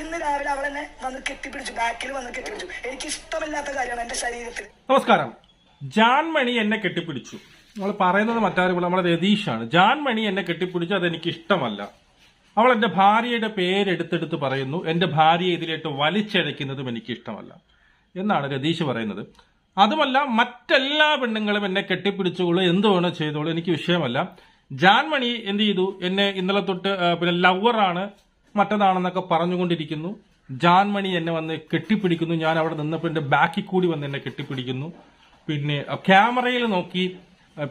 ഇന്ന് രാവിലെ അവൾ എന്നെ വന്ന് കെട്ടിപ്പിടിച്ചു ബാക്കിൽ വന്ന് കെട്ടിപ്പിടിച്ചു. എനിക്ക് ഇഷ്ടമില്ലാത്ത കാര്യമാണ് എന്റെ ശരീരത്തിൽ. നമസ്കാരം. ജാൻമണി എന്നെ കെട്ടിപ്പിടിച്ചു. നമ്മൾ പറയുന്നത് മറ്റാരും നമ്മുടെ രതീഷാണ്. ജാൻമണി എന്നെ കെട്ടിപ്പിടിച്ചു അതെനിക്ക് ഇഷ്ടമല്ല അവൾ എന്റെ ഭാര്യയുടെ പേരെടുത്തെടുത്ത് പറയുന്നു. എന്റെ ഭാര്യയെ ഇതിലേട്ട് വലിച്ചഴയ്ക്കുന്നതും എനിക്ക് ഇഷ്ടമല്ല എന്നാണ് രതീഷ് പറയുന്നത്. അതുമല്ല മറ്റെല്ലാ പെണ്ണുങ്ങളും എന്നെ കെട്ടിപ്പിടിച്ചോളൂ. എന്ത് വേണോ ചെയ്തോളൂ. എനിക്ക് വിഷയമല്ല. ജാൻമണി എന്ത് ചെയ്തു? എന്നെ ഇന്നലെ തൊട്ട് പിന്നെ ലവറാണ് മറ്റതാണെന്നൊക്കെ പറഞ്ഞുകൊണ്ടിരിക്കുന്നു. ജാൻമണി എന്നെ വന്ന് കെട്ടിപ്പിടിക്കുന്നു. ഞാൻ അവിടെ നിന്നപ്പോൾ എന്റെ ബാക്കിൽ കൂടി വന്ന് എന്നെ കെട്ടിപ്പിടിക്കുന്നു. പിന്നെ ക്യാമറയിൽ നോക്കി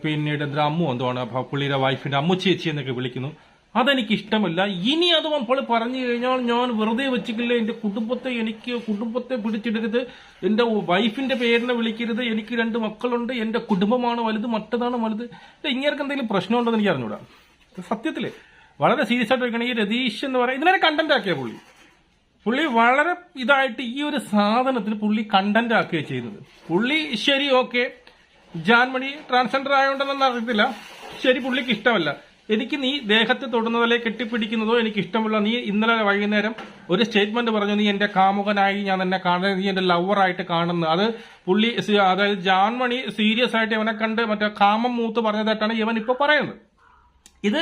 പിന്നീട് എന്താ അമ്മു എന്തുവാണ് പുള്ളിയുടെ വൈഫിന്റെ അമ്മു ചേച്ചി എന്നൊക്കെ വിളിക്കുന്നു. അതെനിക്ക് ഇഷ്ടമല്ല. ഇനി അത് പുള്ളി പറഞ്ഞു കഴിഞ്ഞാൽ ഞാൻ വെറുതെ വെച്ചിട്ടില്ല. എന്റെ കുടുംബത്തെ എനിക്ക് കുടുംബത്തെ പിടിച്ചിടരുത് എന്റെ വൈഫിന്റെ പേരിനെ വിളിക്കരുത്. എനിക്ക് രണ്ട് മക്കളുണ്ട്. എന്റെ കുടുംബമാണ് വലുത്. മറ്റതാണ് വലുത്. ഇങ്ങേർക്ക് എന്തെങ്കിലും പ്രശ്നമുണ്ടെന്ന് എനിക്ക് അറിഞ്ഞൂടാ. സത്യത്തിൽ. വളരെ സീരിയസ് ആയിട്ട് വെക്കണം ഈ രതീഷ് എന്ന് പറയുന്നത് ഇതിനെ കണ്ടന്റ് ആക്കിയ പുള്ളി. പുള്ളി വളരെ ഇതായിട്ട് ഈ ഒരു സാധനത്തിന് പുള്ളി കണ്ടന്റ് ആക്കുകയാണ് ചെയ്യുന്നത്. പുള്ളി ശരി ഓക്കെ ജാൻമണി ട്രാൻസ്ജെൻഡർ ആയതുകൊണ്ടെന്നൊന്നും അറിയത്തില്ല. ശരി പുള്ളിക്ക് ഇഷ്ടമല്ല. എനിക്ക് നീ ദേഹത്തെ തൊടുന്നതല്ലേ കെട്ടിപ്പിടിക്കുന്നതോ എനിക്ക് ഇഷ്ടമുള്ള നീ ഇന്നലെ വൈകുന്നേരം ഒരു സ്റ്റേറ്റ്മെന്റ് പറഞ്ഞു നീ എന്റെ കാമുകനായി ഞാൻ എന്നെ കാണുന്നത് നീ എന്റെ ലവറായിട്ട് കാണുന്നത് അത് പുള്ളി അതായത് ജാൻമണി സീരിയസ് ആയിട്ട് ഇവനെ കണ്ട് മറ്റേ കാമം മൂത്ത് പറഞ്ഞതായിട്ടാണ് ഇവൻ ഇപ്പൊ പറയുന്നത്. ഇത്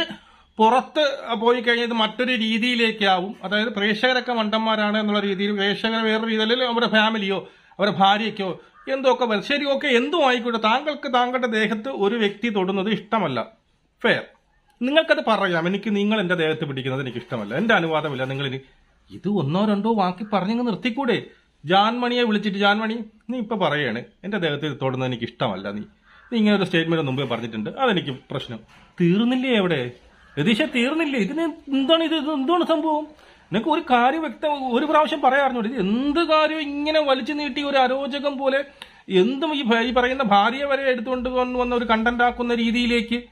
പുറത്ത് പോയി കഴിഞ്ഞത് മറ്റൊരു രീതിയിലേക്കാവും. അതായത് പ്രേക്ഷകരൊക്കെ മണ്ടന്മാരാണ് എന്നുള്ള രീതിയിൽ പ്രേക്ഷകർ വേറെ രീതിയിൽ അവരുടെ ഫാമിലിയോ അവരുടെ ഭാര്യയ്ക്കോ എന്തൊക്കെ വരും ശരി ഓക്കെ എന്തും ആയിക്കോട്ടെ. താങ്കൾക്ക് താങ്കളുടെ ദേഹത്ത് ഒരു വ്യക്തി തൊടുന്നത് ഇഷ്ടമല്ല. ഫെയർ നിങ്ങൾക്കത് പറയാം. എനിക്ക് നിങ്ങൾ എന്റെ ദേഹത്ത് പിടിക്കുന്നത് എനിക്ക് ഇഷ്ടമല്ല. എന്റെ അനുവാദമില്ല. നിങ്ങൾ ഇനി ഇത് ഒന്നോ രണ്ടോ വാക്കി പറഞ്ഞങ്ങ് നിർത്തിക്കൂടെ? ജാൻമണിയെ വിളിച്ചിട്ട് ജാൻമണി നീ ഇപ്പൊ പറയാണ്. എന്റെ ദേഹത്ത് തൊടുന്നത് എനിക്ക് ഇഷ്ടമല്ല നീ. നീ ഇങ്ങനെ ഒരു സ്റ്റേറ്റ്മെന്റ് മുമ്പേ പറഞ്ഞിട്ടുണ്ട്. അതെനിക്ക് പ്രശ്നം. തീർന്നില്ലേ എവിടെ രതീഷ തീർന്നില്ലേ? ഇതിന് എന്താണ് ഇത്? എന്താണ് സംഭവം? നിനക്ക് ഒരു കാര്യം വ്യക്തം ഒരു പ്രാവശ്യം പറയാറുണ്ട്. ഇത് എന്ത് കാര്യം ഇങ്ങനെ വലിച്ചു നീട്ടി ഒരു അരോചകം പോലെ എന്തും ഈ പറയുന്ന ഭാര്യയെ വരെ എടുത്തുകൊണ്ട് വന്ന് ഒരു കണ്ടന്റ് ആക്കുന്ന രീതിയിലേക്ക്?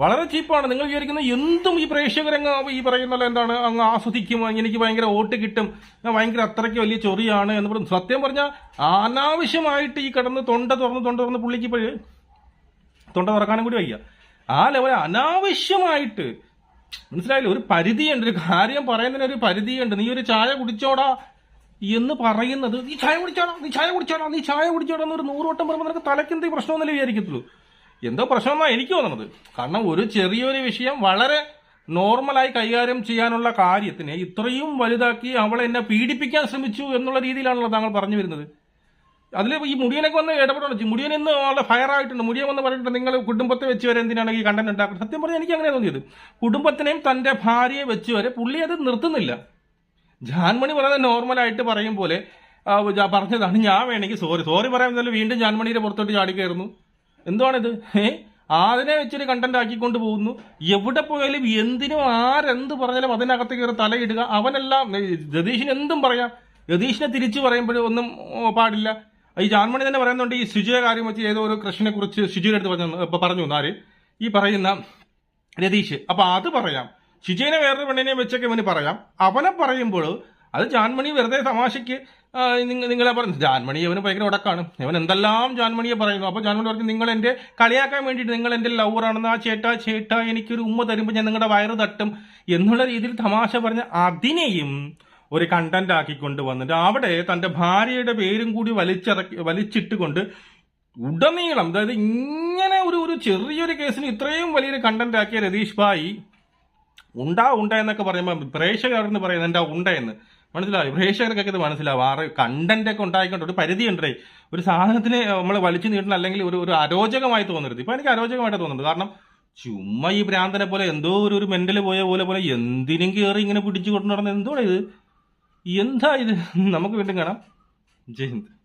വളരെ ചീപ്പാണ്. നിങ്ങൾ വിചാരിക്കുന്ന എന്തും ഈ പ്രേക്ഷകരങ്ങ് ഈ പറയുന്ന എന്താണ്? അങ്ങ് ആസ്വദിക്കും. എനിക്ക് ഭയങ്കര വോട്ട് കിട്ടും. ഭയങ്കര അത്രയ്ക്ക് വലിയ ചൊറിയാണ് എന്ന് പറഞ്ഞു. സത്യം പറഞ്ഞാൽ അനാവശ്യമായിട്ട് ഈ കടന്ന് തൊണ്ട തുറന്ന് തൊണ്ട തുറന്ന് പുള്ളിക്ക് തൊണ്ട തുറക്കാനും കൂടി വയ്യ. ആ ലെവൽ അനാവശ്യമായിട്ട്. മനസ്സിലായില്ല? ഒരു പരിധിയുണ്ട്. ഒരു കാര്യം പറയുന്നതിന് ഒരു പരിധിയുണ്ട്. നീ ഒരു ചായ കുടിച്ചോടാ എന്ന് പറയുന്നത് നീ ചായ കുടിച്ചോടാ നീ ചായ കുടിച്ചോടാ നീ ചായ കുടിച്ചോടാ എന്നൊരു നൂറുവട്ടം പറയുമ്പോൾ നിനക്ക് തലക്കെന്തേ പ്രശ്നമൊന്നല്ലേ വിചാരിക്കത്തുള്ളൂ. എന്തോ പ്രശ്നമെന്നാണ് എനിക്ക് തോന്നുന്നത്. കാരണം ഒരു ചെറിയൊരു വിഷയം വളരെ നോർമലായി കൈകാര്യം ചെയ്യാനുള്ള കാര്യത്തിനെ ഇത്രയും വലുതാക്കി അവളെ എന്നെ പീഡിപ്പിക്കാൻ ശ്രമിച്ചു എന്നുള്ള രീതിയിലാണല്ലോ താങ്കൾ പറഞ്ഞു വരുന്നത്. അതിൽ ഈ മുടിയനൊക്കെ വന്ന് ഇടപെടണം. മുടിയൻ ഇന്ന് വളരെ ഫയർ ആയിട്ടുണ്ട്. മുടിയൻ വന്ന് പറഞ്ഞിട്ട് നിങ്ങൾ കുടുംബത്തെ വെച്ച് വരെ എന്തിനാണ് ഈ കണ്ടന്റ് ഉണ്ടാക്കുന്നത്? സത്യം പറഞ്ഞാൽ എനിക്ക് അങ്ങനെ തോന്നിയത്. കുടുംബത്തിനെയും തന്റെ ഭാര്യയെ വെച്ച് വരെ പുള്ളി അത് നിർത്തുന്നില്ല. ജാൻമണി പറയുന്നത് നോർമലായിട്ട് പറയും പോലെ പറഞ്ഞതാണ്. ഞാൻ വേണമെങ്കിൽ സോറി സോറി പറയാൻ വീണ്ടും ജാൻമണിയുടെ പുറത്തോട്ട് ചാടി കയറുന്നു. എന്തുവാണിത്? ഏ? അതിനെ വെച്ചൊരു കണ്ടന്റ് ആക്കിക്കൊണ്ട് പോകുന്നു. എവിടെ പോയാലും എന്തിനും ആരെന്ത് പറഞ്ഞാലും അതിനകത്ത് കയറി തലയിടുക. അവനെല്ലാം രതീഷിന് എന്തും പറയാം. രതീഷിനെ തിരിച്ചു പറയുമ്പോഴും ഒന്നും പാടില്ല. ഈ ജാൻമണി തന്നെ പറയുന്നുണ്ട് ഈ ശുചിയുടെ കാര്യം വെച്ച് ഏതോ ഒരു കൃഷ്ണനെ കുറിച്ച് ശുചിയുടെ അടുത്ത് പറഞ്ഞു പറഞ്ഞു ആര് ഈ പറയുന്ന രതീഷ് അപ്പൊ അത് പറയാം. ശുചിയെ വേറൊരു പെണ്ണിനെ വെച്ചൊക്കെ ഇവന് പറയാം. അവനെ പറയുമ്പോൾ അത് ജാൻമണി വെറുതെ തമാശയ്ക്ക് നിങ്ങളെ പറഞ്ഞു ജാൻമണി അവന് ഭയങ്കര ഉടക്കാണ് ഇവൻ എന്തെല്ലാം ജാൻമണിയെ പറയുന്നു. അപ്പൊ ജാൻമണി പറഞ്ഞു നിങ്ങൾ എന്റെ കളിയാക്കാൻ വേണ്ടിയിട്ട് നിങ്ങൾ എന്റെ ലവറാണെന്ന് ആ ചേട്ടാ ചേട്ടാ എനിക്കൊരു ഉമ്മ തരുമ്പോൾ ഞാൻ നിങ്ങളുടെ വയറ് തട്ടും എന്നുള്ള രീതിയിൽ തമാശ പറഞ്ഞ അതിനെയും ഒരു കണ്ടന്റ് ആക്കിക്കൊണ്ട് വന്നിട്ട് അവിടെ തന്റെ ഭാര്യയുടെ പേരും കൂടി വലിച്ചിറക്കി വലിച്ചിട്ടുകൊണ്ട് ഉടനീളം അതായത് ഇങ്ങനെ ഒരു ഒരു ചെറിയൊരു കേസിന് ഇത്രയും വലിയൊരു കണ്ടന്റ് ആക്കിയ രതീഷ് ഭായി ഉണ്ടാ ഉണ്ട എന്നൊക്കെ പറയുമ്പോൾ പ്രേക്ഷകരെന്ന് പറയുന്നത് എന്താ ഉണ്ട എന്ന്? മനസ്സിലായി? പ്രേക്ഷകർക്കൊക്കെ ഇത് മനസ്സിലാവും. ആറ് കണ്ടന്റ് ഒക്കെ ഉണ്ടായിക്കൊണ്ട് ഒരു പരിധി ഉണ്ടേ ഒരു സാധനത്തിന് നമ്മൾ വലിച്ചു നീട്ടണം അല്ലെങ്കിൽ ഒരു ഒരു അരോചകമായി തോന്നരുത്. ഇപ്പൊ എനിക്ക് അരോചകമായിട്ട് തോന്നുന്നുണ്ട് കാരണം ചുമ്മാ ഈ ഭ്രാന്തനെ പോലെ എന്തോ ഒരു ഒരു മെന്റൽ പോയ പോലെ പോലെ എന്തിനും കയറി ഇങ്ങനെ പിടിച്ചു കൊണ്ടു നടന്നത് എന്തോ ഇത് എന്താ ഇത്? നമുക്ക് വീണ്ടും കാണാം. ജയ് ഹിന്ദ്.